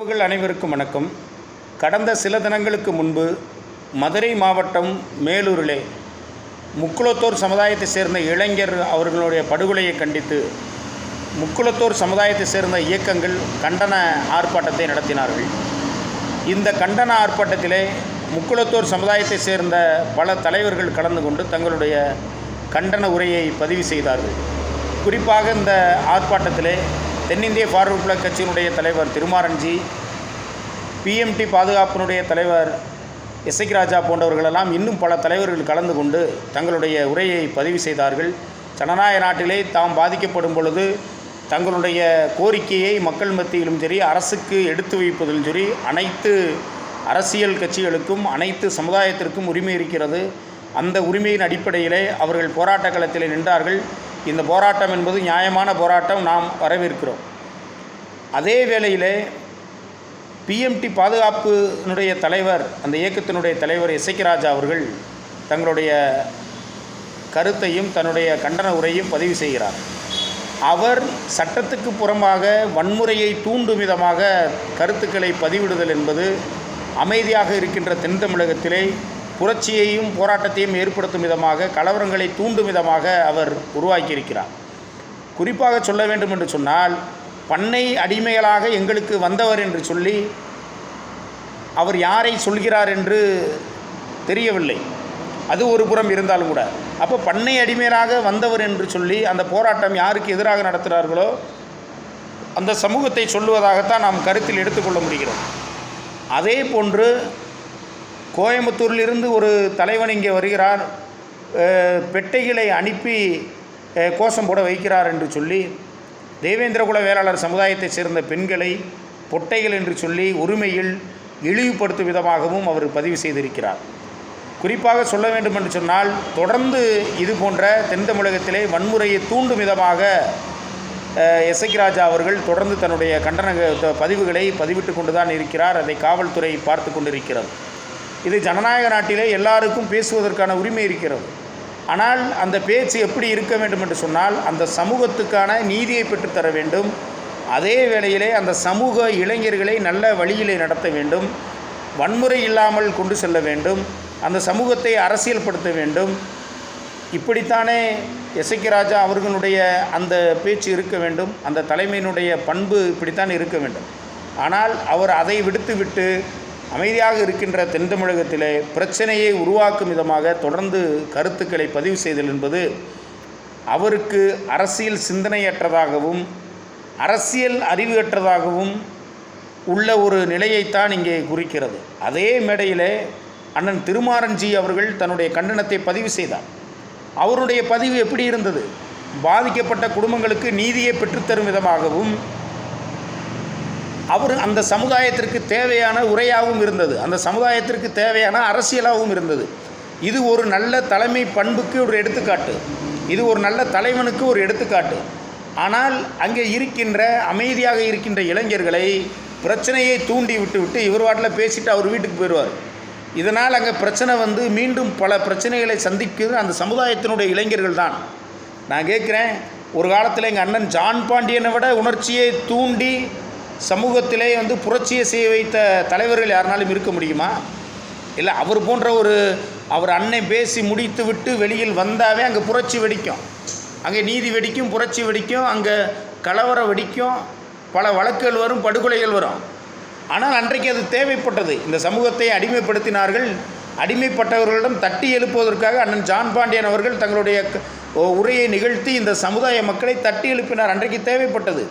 உறவுகள் அனைவருக்கும் வணக்கம். கடந்த சில தினங்களுக்கு முன்பு மதுரை மாவட்டம் மேலூரிலே முக்குளத்தோர் சமுதாயத்தை சேர்ந்த இளைஞர் அவர்களுடைய படுகொலையை கண்டித்து முக்குளத்தோர் சமுதாயத்தை சேர்ந்த இயக்கங்கள் கண்டன ஆர்ப்பாட்டத்தை நடத்தினார்கள். இந்த கண்டன ஆர்ப்பாட்டத்திலே முக்குளத்தோர் சமுதாயத்தை சேர்ந்த பல தலைவர்கள் கலந்து கொண்டு தங்களுடைய கண்டன உரையை பதிவு செய்தார்கள். குறிப்பாக இந்த ஆர்ப்பாட்டத்திலே தென்னிந்திய ஃபார்வர்ட் பிளாக் கட்சியினுடைய தலைவர் திருமாரன்ஜி பிஎம்டி பாதுகாப்பினுடைய தலைவர் எஸ்ஐக் ராஜா போன்றவர்களெல்லாம் இன்னும் பல தலைவர்கள் கலந்து கொண்டு தங்களுடைய உரையை பதிவு செய்தார்கள். ஜனநாயக நாட்டிலே தாம் பாதிக்கப்படும் பொழுது தங்களுடைய கோரிக்கையை மக்கள் மத்தியிலும் சரி அரசுக்கு எடுத்து வைப்பதிலும் சரி அனைத்து அரசியல் கட்சிகளுக்கும் அனைத்து சமுதாயத்திற்கும் உரிமை இருக்கிறது. அந்த உரிமையின் அடிப்படையிலே அவர்கள் போராட்ட களத்தில் நின்றார்கள். இந்த போராட்டம் என்பது நியாயமான போராட்டம் நாம் வரவேற்கிறோம். அதே வேளையிலே பிஎம்டி பாதுகாப்பினுடைய தலைவர் அந்த இயக்கத்தினுடைய தலைவர் இசைக்கராஜா அவர்கள் தங்களுடைய கருத்தையும் தன்னுடைய கண்டன உரையும் பதிவு செய்கிறார். அவர் சட்டத்துக்கு புறம்பாக வன்முறையை தூண்டும் விதமாக கருத்துக்களை பதிவிடுதல் என்பது அமைதியாக இருக்கின்ற தென் தமிழகத்திலே புரட்சியையும் போராட்டத்தையும் ஏற்படுத்தும் விதமாக கலவரங்களை தூண்டும் விதமாக அவர் உருவாக்கியிருக்கிறார். குறிப்பாக சொல்ல வேண்டும் என்று சொன்னால் பண்ணை அடிமைகளாக எங்களுக்கு வந்தவர் என்று சொல்லி அவர் யாரை சொல்கிறார் என்று தெரியவில்லை. அது ஒரு புறம் இருந்தாலும் கூட. அப்போ பண்ணை அடிமையராக வந்தவர் என்று சொல்லி அந்த போராட்டம் யாருக்கு எதிராக நடத்துகிறார்களோ அந்த சமூகத்தை சொல்லுவதாகத்தான் நாம் கருத்தில் எடுத்துக்கொள்ள முடிகிறோம் அதே போன்று கோயம்புத்தூரிலிருந்து ஒரு தலைவன் இங்கே வருகிறார். பெட்டைகளை அனுப்பி கோஷம் போட வைக்கிறார் என்று சொல்லி தேவேந்திரகுல வேளாளர் சமுதாயத்தைச் சேர்ந்த பெண்களை பொட்டைகள் என்று சொல்லி உரிமையில் இழிவுபடுத்தும் விதமாகவும் அவர் பதிவு செய்திருக்கிறார். குறிப்பாக சொல்ல வேண்டும் என்று சொன்னால் தொடர்ந்து இது போன்ற தென் தமிழகத்திலே வன்முறையை தூண்டும் விதமாக அஹ், ராஜா அவர்கள் தொடர்ந்து தன்னுடைய கண்டன பதிவுகளை பதிவிட்டு கொண்டு தான் இருக்கிறார். அதை காவல்துறை பார்த்து கொண்டிருக்கிறது. இது ஜனநாயக நாட்டிலே எல்லாருக்கும் பேசுவதற்கான உரிமை இருக்கிறது. ஆனால் அந்த பேச்சு எப்படி இருக்க வேண்டும் என்று சொன்னால் அந்த சமூகத்துக்கான நீதியை பெற்றுத்தர வேண்டும். அதே வேளையிலே அந்த சமூக இளைஞர்களை நல்ல வழியிலே நடத்த வேண்டும். வன்முறை இல்லாமல் கொண்டு செல்ல வேண்டும். அந்த சமூகத்தை அரசியல்படுத்த வேண்டும். இப்படித்தானே எசைக்கு ராஜா அவர்களுடைய அந்த பேச்சு இருக்க வேண்டும். அந்த தலைமையினுடைய பண்பு இப்படித்தான் இருக்க வேண்டும். ஆனால் அவர் அதை விடுத்துவிட்டு அமைதியாக இருக்கின்ற தென் தமிழகத்திலே பிரச்சனையை உருவாக்கும் விதமாக தொடர்ந்து கருத்துக்களை பதிவு செய்தல் என்பது அவருக்கு அரசியல் சிந்தனையற்றதாகவும் அரசியல் அறிவுயற்றதாகவும் உள்ள ஒரு நிலையைத்தான் இங்கே குறிக்கிறது. அதே மேடையிலே அண்ணன் திருமாரன்ஜி அவர்கள் தன்னுடைய கண்டனத்தை பதிவு செய்தார். அவருடைய பதிவு எப்படி இருந்தது? பாதிக்கப்பட்ட குடும்பங்களுக்கு நீதியை பெற்றுத்தரும் விதமாகவும் அவர் அந்த சமுதாயத்திற்கு தேவையான உரையாகவும் இருந்தது. அந்த சமுதாயத்திற்கு தேவையான அரசியலாகவும் இருந்தது. இது ஒரு நல்ல தலைமை பண்புக்கு ஒரு எடுத்துக்காட்டு. இது ஒரு நல்ல தலைவனுக்கு ஒரு எடுத்துக்காட்டு. ஆனால் அங்கே இருக்கின்ற அமைதியாக இருக்கின்ற இளைஞர்களை பிரச்சனையை தூண்டி விட்டு விட்டு இவர் வாட்டில் பேசிட்டு அவர் வீட்டுக்கு போயிடுவார் இதனால் அங்கே பிரச்சனை வந்து மீண்டும் பல பிரச்சனைகளை சந்திக்கிறது அந்த சமுதாயத்தினுடைய இளைஞர்கள் தான். நான் கேட்குறேன் ஒரு காலத்தில் எங்கள் அண்ணன் ஜான் பாண்டியனை விட உணர்ச்சியை தூண்டி சமூகத்திலே வந்து புரட்சியை செய்ய வைத்த தலைவர்கள் யாருனாலும் இருக்க முடியுமா? இல்லை அவர் போன்ற ஒரு அவர் அன்னை பேசி முடித்து விட்டு வெளியில் வந்தாவே அங்கே புரட்சி வெடிக்கும். அங்கே நீதி வெடிக்கும் புரட்சி வெடிக்கும் அங்கே கலவரம் வெடிக்கும் பல வழக்குகள் வரும் படுகொலைகள் வரும். ஆனால் அன்றைக்கு அது தேவைப்பட்டது. இந்த சமூகத்தை அடிமைப்படுத்தினார்கள். அடிமைப்பட்டவர்களிடம் தட்டி எழுப்புவதற்காக அண்ணன் ஜான் பாண்டியன் அவர்கள் தங்களுடைய உரையை நிகழ்த்தி இந்த சமுதாய மக்களை தட்டி எழுப்பினார். அன்றைக்கு தேவைப்பட்டது.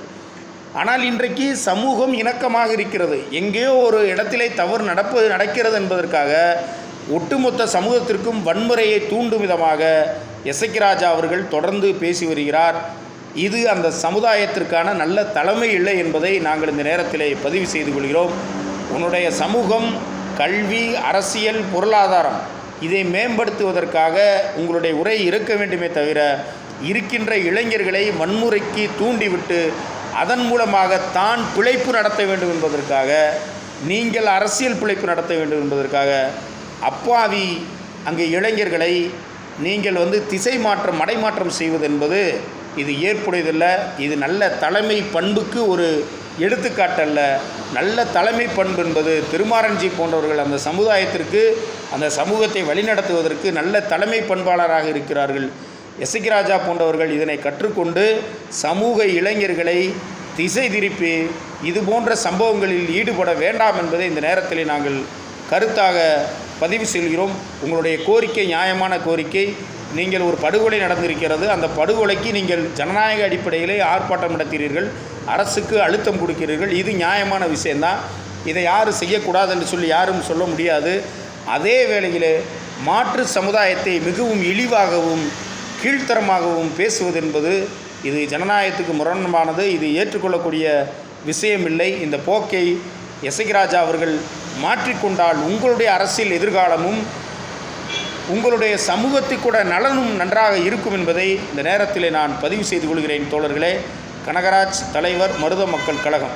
ஆனால் இன்றைக்கு சமூகம் இணக்கமாக இருக்கிறது. எங்கேயோ ஒரு இடத்திலே தவறு நடப்பது நடக்கிறது என்பதற்காக ஒட்டுமொத்த சமூகத்திற்கும் வன்முறையை தூண்டும் விதமாக எசக்கி ராஜா அவர்கள் தொடர்ந்து பேசி வருகிறார். இது அந்த சமுதாயத்திற்கான நல்ல தலைமை இல்லை என்பதை நாங்கள் இந்த நேரத்திலே பதிவு செய்து கொள்கிறோம். உன்னுடைய சமூகம் கல்வி அரசியல் பொருளாதாரம் இதை மேம்படுத்துவதற்காக உங்களுடைய உரை இருக்க வேண்டுமே தவிர இருக்கின்ற இளைஞர்களை வன்முறைக்கு தூண்டிவிட்டு அதன் மூலமாக தான் பிழைப்பு நடத்த வேண்டும் என்பதற்காக நீங்கள் அரசியல் பிழைப்பு நடத்த வேண்டும் என்பதற்காக அப்பாவி அங்கே இளைஞர்களை நீங்கள் வந்து திசை மாற்றம் மடைமாற்றம் செய்வது என்பது இது ஏற்புடையதில்லை. இது நல்ல தலைமை பண்புக்கு ஒரு எடுத்துக்காட்டல்ல. நல்ல தலைமை பண்பு என்பது திருமாரஞ்சி போன்றவர்கள் அந்த சமுதாயத்திற்கு அந்த சமூகத்தை வழிநடத்துவதற்கு நல்ல தலைமை பண்பாளராக இருக்கிறார்கள். எசகி போன்றவர்கள் இதனை கற்றுக்கொண்டு சமூக இளைஞர்களை திசை திருப்பி இது போன்ற சம்பவங்களில் ஈடுபட வேண்டாம் என்பதை இந்த நேரத்தில் நாங்கள் கருத்தாக பதிவு செய்கிறோம். உங்களுடைய கோரிக்கை நியாயமான கோரிக்கை நீங்கள் ஒரு படுகொலை நடந்திருக்கிறது. அந்த படுகொலைக்கு நீங்கள் ஜனநாயக அடிப்படையிலே ஆர்ப்பாட்டம் நடத்துகிறீர்கள் அரசுக்கு அழுத்தம் கொடுக்கிறீர்கள். இது நியாயமான விஷயந்தான் இதை யாரும் செய்யக்கூடாது என்று சொல்லி யாரும் சொல்ல முடியாது. அதே வேளையில் மாற்று சமுதாயத்தை மிகவும் இழிவாகவும் கீழ்த்தரமாகவும் பேசுவது என்பது இது ஜனநாயகத்துக்கு முரண்பானது. இது ஏற்றுக்கொள்ளக்கூடிய விஷயமில்லை. இந்த போக்கை எசகிராஜா அவர்கள் மாற்றிக்கொண்டால் உங்களுடைய அரசியல் எதிர்காலமும் உங்களுடைய சமூகத்துக்கூட நலனும் நன்றாக இருக்கும் என்பதை இந்த நேரத்தில் நான் பதிவு செய்து கொள்கிறேன் தோழர்களே. கனகராஜ் தலைவர் மருத மக்கள் கழகம்.